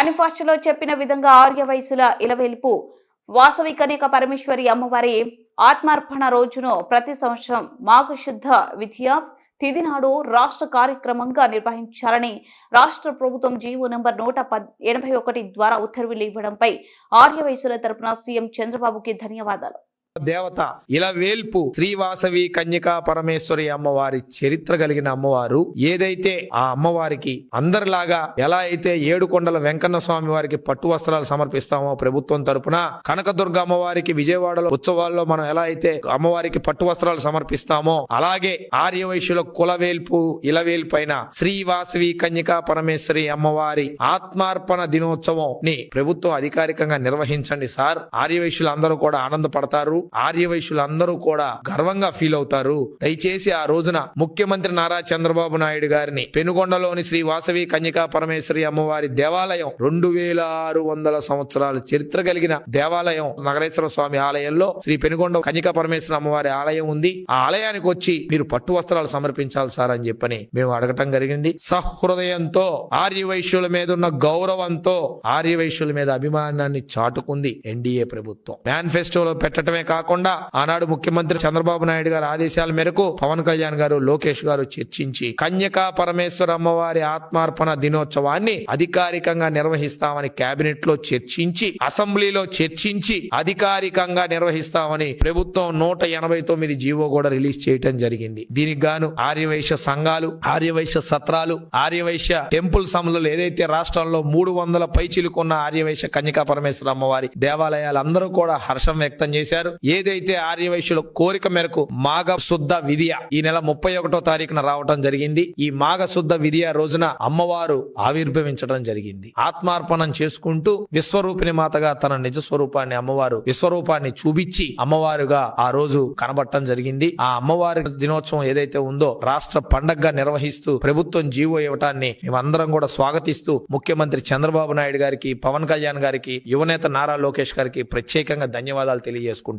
మేనిఫెస్టోలో చెప్పిన విధంగా ఆర్య వయసుల ఇలవెల్పు. వాసవి కనిక పరమేశ్వరి అమ్మవారి ఆత్మార్పణ రోజును ప్రతి సంవత్సరం మాఘశుద్ధ విద్య తిథి నాడు రాష్ట్ర కార్యక్రమంగా నిర్వహించాలని రాష్ట్ర ప్రభుత్వం జీవో నంబర్ నూట ఎనభై ఒకటి ద్వారా ఉత్తర్వులు ఇవ్వడంపై ఆర్య తరపున సీఎం చంద్రబాబుకి ధన్యవాదాలు. దేవత. ఇలా వేల్పు శ్రీవాసవి కన్యకా పరమేశ్వరి అమ్మవారి చరిత్ర కలిగిన అమ్మవారు. ఏదైతే ఆ అమ్మవారికి అందరిలాగా ఎలా అయితే ఏడు కొండల వెంకన్న స్వామి వారికి పట్టు వస్త్రాలు సమర్పిస్తామో ప్రభుత్వం తరపున కనకదుర్గ అమ్మవారికి విజయవాడలో ఉత్సవాల్లో మనం ఎలా అయితే అమ్మవారికి పట్టు వస్త్రాలు సమర్పిస్తామో అలాగే ఆర్యవైశ్యుల కులవేల్పు ఇలవేల్పు అయిన శ్రీవాసవి కన్యకా పరమేశ్వరి అమ్మవారి ఆత్మార్పణ దినోత్సవం ని ప్రభుత్వం అధికారికంగా నిర్వహించండి సార్. ఆర్యవైశ్యులు అందరూ కూడా ఆనందపడతారు. ఆర్యవైశ్యులు అందరూ కూడా గర్వంగా ఫీల్ అవుతారు. దయచేసి ఆ రోజున ముఖ్యమంత్రి నారా చంద్రబాబు నాయుడు గారిని పెనుగొండలోని శ్రీ వాసవి కన్యకా పరమేశ్వరి అమ్మవారి దేవాలయం రెండు వేల ఆరు వందల సంవత్సరాల చరిత్ర కలిగిన దేవాలయం నగరేశ్వర స్వామి ఆలయంలో శ్రీ పెనుగొండ కన్యకా పరమేశ్వరి అమ్మవారి ఆలయం ఉంది. ఆ ఆలయానికి వచ్చి మీరు పట్టు వస్త్రాలు సమర్పించాలి సార్ అని చెప్పని మేము అడగటం జరిగింది. సహృదయంతో ఆర్యవైశ్యుల మీద ఉన్న గౌరవంతో ఆర్యవైశ్యుల మీద అభిమానాన్ని చాటుకుంది ఎన్డీఏ ప్రభుత్వం. మేనిఫెస్టోలో పెట్టడమే కాకుండా ఆనాడు ముఖ్యమంత్రి చంద్రబాబు నాయుడు గారి ఆదేశాల మేరకు పవన్ కళ్యాణ్ గారు లోకేష్ గారు చర్చించి కన్యకా పరమేశ్వర అమ్మవారి ఆత్మార్పణ దినోత్సవాన్ని అధికారికంగా నిర్వహిస్తామని కేబినెట్లో చర్చించి అసెంబ్లీలో చర్చించి అధికారికంగా నిర్వహిస్తామని ప్రభుత్వం నూట ఎనభై తొమ్మిది జీవో కూడా రిలీజ్ చేయటం జరిగింది. దీనికి గాను ఆర్యవైశ్య సంఘాలు ఆర్యవైశ్య సత్రాలు ఆర్యవైశ్య టెంపుల్ సమలలో ఏదైతే రాష్ట్రంలో మూడు వందల పైచిలుకున్న ఆర్యవైశ్య కన్యకా పరమేశ్వర అమ్మవారి దేవాలయాలు అందరూ కూడా హర్షం వ్యక్తం చేశారు. ఏదైతే ఆర్యవైశ్యుల కోరిక మేరకు మాఘ శుద్ధ విధియ ఈ నెల ముప్పై ఒకటో తారీఖున రావటం జరిగింది ఈ మాఘ శుద్ధ విధియ రోజున అమ్మవారు ఆవిర్భవించడం జరిగింది. ఆత్మార్పణం చేసుకుంటూ విశ్వరూపిణి మాతగా తన నిజ స్వరూపాన్ని అమ్మవారు విశ్వరూపాన్ని చూపించి అమ్మవారుగా ఆ రోజు కనబట్టడం జరిగింది. ఆ అమ్మవారి దినోత్సవం ఏదైతే ఉందో రాష్ట్ర పండగగా నిర్వహిస్తూ ప్రభుత్వం జీవో ఇవ్వటాన్ని మేమందరం కూడా స్వాగతిస్తూ ముఖ్యమంత్రి చంద్రబాబు నాయుడు గారికి పవన్ కళ్యాణ్ గారికి యువనేత నారా లోకేష్ గారికి ప్రత్యేకంగా ధన్యవాదాలు తెలియజేసుకుంటాం